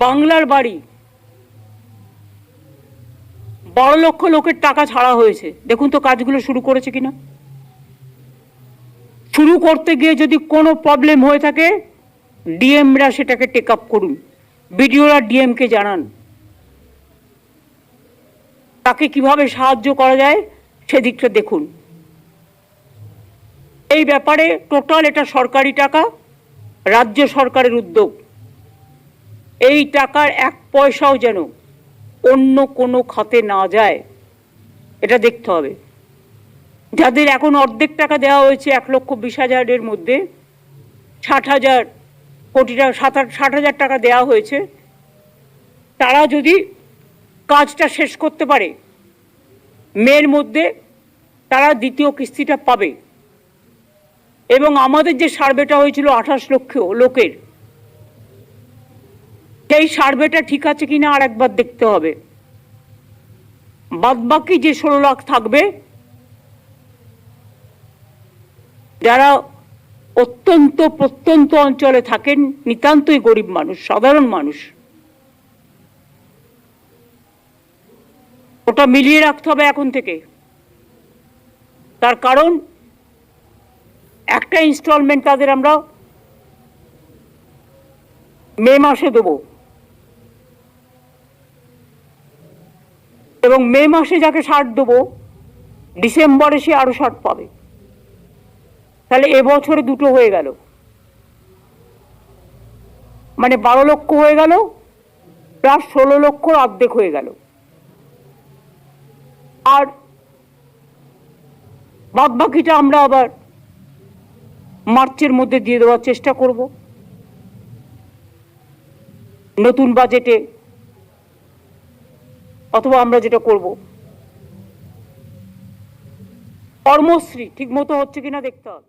বাংলার বাড়ি। বারো লক্ষ লোকের টাকা ছাড়া হয়েছে। দেখুন তো কাজগুলো শুরু করেছে কিনা। শুরু করতে গিয়ে যদি কোনো প্রবলেম হয়ে থাকে ডিএমরা সেটাকে টেক আপ করুন। বিডিওরা ডিএমকে জানান। তাকে কীভাবে সাহায্য করা যায়, সেদিকটা দেখুন। এই ব্যাপারে টোটাল এটা সরকারি টাকা, রাজ্য সরকারের উদ্যোগ। এই টাকার এক পয়সাও যেন অন্য কোনো খাতে না যায়, এটা দেখতে হবে। যাদের এখন অর্ধেক টাকা দেওয়া হয়েছে, এক লক্ষ বিশ হাজারের মধ্যে ষাট হাজার কোটি টাকা, সাত ষাট হাজার টাকা দেওয়া হয়েছে, তারা যদি কাজটা শেষ করতে পারে মেয়ের মধ্যে তারা দ্বিতীয় কিস্তিটা পাবে। এবং আমাদের যে সার্ভেটা হয়েছিল আঠাশ লক্ষ লোকের সেই সার্ভেটা ঠিক আছে কিনা আর একবার দেখতে হবে। বাদবাকি যে ষোলো লাখ থাকবে, যারা অত্যন্ত প্রত্যন্ত অঞ্চলে থাকেন, নিতান্তই গরিব মানুষ, সাধারণ মানুষ। ওটা মিলিয়ে রাখতে হবে এখন থেকে। তার কারণ, একটা ইনস্টলমেন্ট তাদের আমরা মে মাসে দেবো। এবং মে মাসে যাকে ষাট দেবো, ডিসেম্বরে সে আরও ষাট পাবে। তাহলে এবছরে দুটো হয়ে গেল। মানে বারো লক্ষ হয়ে গেল, প্লাস ষোলো লক্ষর অর্ধেক হয়ে গেল। আর বাদ বাকিটা আমরা আবার মার্চের মধ্যে দিয়ে দেওয়ার চেষ্টা করব। নতুন বাজেটে অথবা আমরা যেটা করব। কর্মশ্রী ঠিক মতো হচ্ছে কিনা দেখতে হবে।